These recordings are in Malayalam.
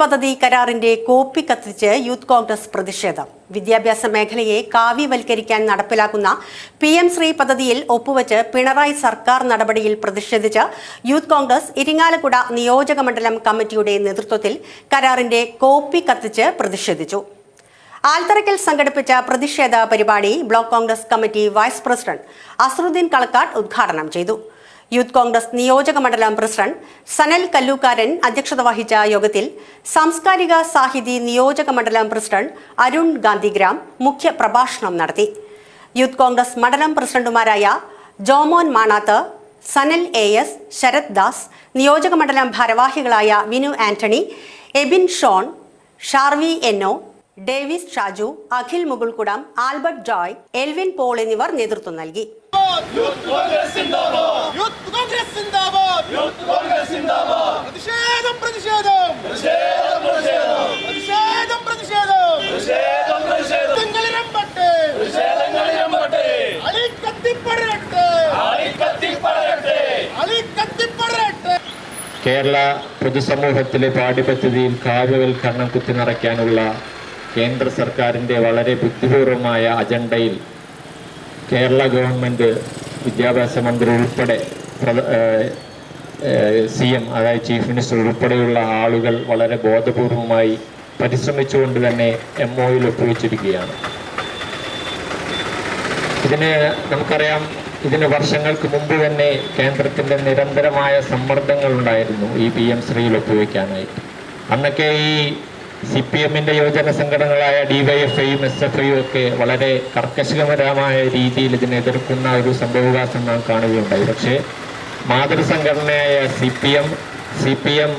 പദ്ധതി കരാറിന്റെ കോപ്പി കത്തിച്ച് യൂത്ത് കോൺഗ്രസ് പ്രതിഷേധം. വിദ്യാഭ്യാസ മേഖലയെ കാവ്യവൽക്കരിക്കാൻ നടപ്പിലാക്കുന്ന പി എം ശ്രീ പദ്ധതിയിൽ ഒപ്പുവച്ച് പിണറായി സർക്കാർ നടപടിയിൽ പ്രതിഷേധിച്ച് യൂത്ത് കോൺഗ്രസ് ഇരിങ്ങാലക്കുട നിയോജക മണ്ഡലം കമ്മിറ്റിയുടെ നേതൃത്വത്തിൽ കരാറിന്റെ കോപ്പി കത്തിച്ച് പ്രതിഷേധിച്ചു. ആൽത്തറയ്ക്കൽ സംഘടിപ്പിച്ച പ്രതിഷേധ പരിപാടി block Congress committee vice president Azharuddin Kalakkattu ഉദ്ഘാടനം ചെയ്തു. യൂത്ത് കോൺഗ്രസ് നിയോജക മണ്ഡലം പ്രസിഡന്റ് സനൽ കല്ലൂക്കാരൻ അധ്യക്ഷത വഹിച്ച യോഗത്തിൽ സാംസ്കാരിക സാഹിതി നിയോജക മണ്ഡലം പ്രസിഡന്റ് അരുൺ ഗാന്ധിഗ്രാം മുഖ്യ പ്രഭാഷണം നടത്തി. യൂത്ത് കോൺഗ്രസ് മണ്ഡലം പ്രസിഡന്റുമാരായ ജോമോൻ മാണാത്ത് സനൽ എ എസ് ശരത് ദാസ് നിയോജക മണ്ഡലം ഭാരവാഹികളായ വിനു ആന്റണി എബിൻ ഷോൺ ഷാർവി എന്നോ ഡേവിസ് ഷാജു അഖിൽ മുകുൾകുടം ആൽബർട്ട് ജോയ് എൽവിൻ പോൾ എന്നിവർ നേതൃത്വം നൽകി. കേരള പൊതുസമൂഹത്തിലെ പാഠ്യപദ്ധതിയിൽ കാവ്യവൽക്കരണം കുത്തിനിറയ്ക്കാനുള്ള കേന്ദ്ര സർക്കാരിന്റെ വളരെ ബുദ്ധിപൂർവമായ അജണ്ടയിൽ കേരള ഗവൺമെന്റ് വിദ്യാഭ്യാസ മന്ത്രി ഉൾപ്പെടെ സി എം അതായത് ചീഫ് മിനിസ്റ്റർ ഉൾപ്പെടെയുള്ള ആളുകൾ വളരെ ബോധപൂർവമായി പരിശ്രമിച്ചുകൊണ്ട് തന്നെ എം ഒയിൽ ഒപ്പുവെച്ചിരിക്കുകയാണ്. ഇതിന് നമുക്കറിയാം ഇതിന് വർഷങ്ങൾക്ക് മുമ്പ് തന്നെ കേന്ദ്രത്തിന്റെ നിരന്തരമായ സമ്മർദ്ദങ്ങൾ ഉണ്ടായിരുന്നു ഈ പി എം ശ്രീയിൽ ഒപ്പുവെക്കാനായിട്ട്. അന്നൊക്കെ ഈ സി പി എമ്മിന്റെ യുവജന സംഘടനകളായ ഡിവൈഎഫ്ഐയും എസ് എഫ് ഐയും ഒക്കെ വളരെ കർക്കശകരമായ രീതിയിൽ ഇതിനെ എതിർക്കുന്ന ഒരു സംഭവവികാസം നാം കാണുകയുണ്ടായി. പക്ഷേ മാതൃസംഘടനയായ C P M C P M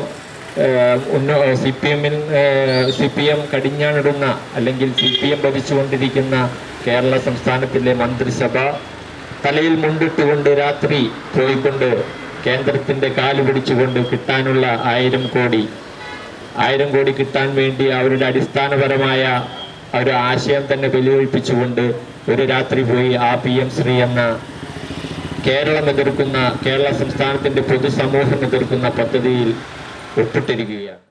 C P എമ്മിൽ സി പി എം കടിഞ്ഞാണിടുന്ന അല്ലെങ്കിൽ സി പി എം ഭരിച്ചുകൊണ്ടിരിക്കുന്ന കേരള സംസ്ഥാനത്തിലെ മന്ത്രിസഭ തലയിൽ മുണ്ടിട്ടുകൊണ്ട് രാത്രി പോയിക്കൊണ്ട് കേന്ദ്രത്തിന്റെ കാൽ പിടിച്ചുകൊണ്ട് കിട്ടാനുള്ള ആയിരം കോടി ആയിരം കോടി കിട്ടാൻ വേണ്ടി അവരുടെ അടിസ്ഥാനപരമായ ഒരു ആശയം തന്നെ വെല്ലുവിളിപ്പിച്ചുകൊണ്ട് ഒരു രാത്രി പോയി ആ പി എം ശ്രീ എന്ന കേരളം എതിർക്കുന്ന കേരള സംസ്ഥാനത്തിന്റെ പൊതുസമൂഹം എതിർക്കുന്ന പദ്ധതിയിൽ ഒപ്പിട്ടിരിക്കുകയാണ്.